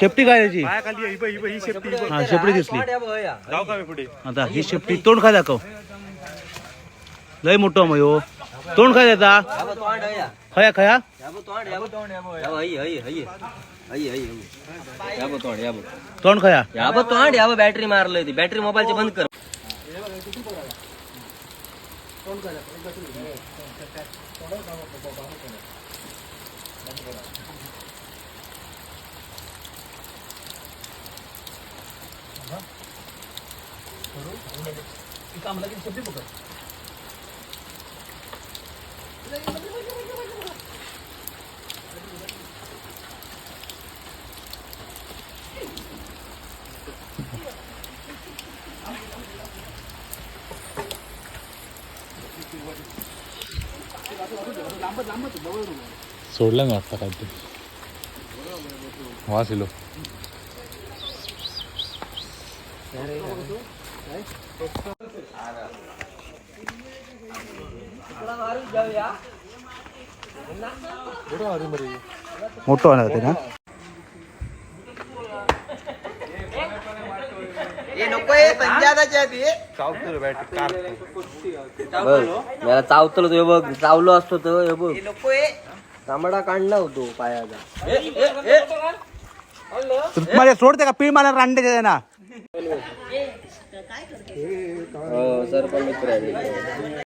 शेपटी काय याची? पायाखाली आहे, ही बघ, ही बघ, ही शेपटी ही बघ. हा शेपटी दिसली जाऊ का मी पुढे? आता ही शेपटी तोंड खाय दाखव. लय मोठं मग हो तोंड खाय देता खया खया. तोंड खया. याबं तोंड याबं बॅटरी मारलंय ती. बॅटरी मोबाईलची बंद कर. सोडलं मी आता काय ते वास इलो मोठं होणार ते ना? मला चावतलो तो. बघ चावलो असतो तो हे बघ. तांबडा काढला होतो पायाचा. मला सोडते का? पीळ मला रांडे ना सर पण मित्र आहे.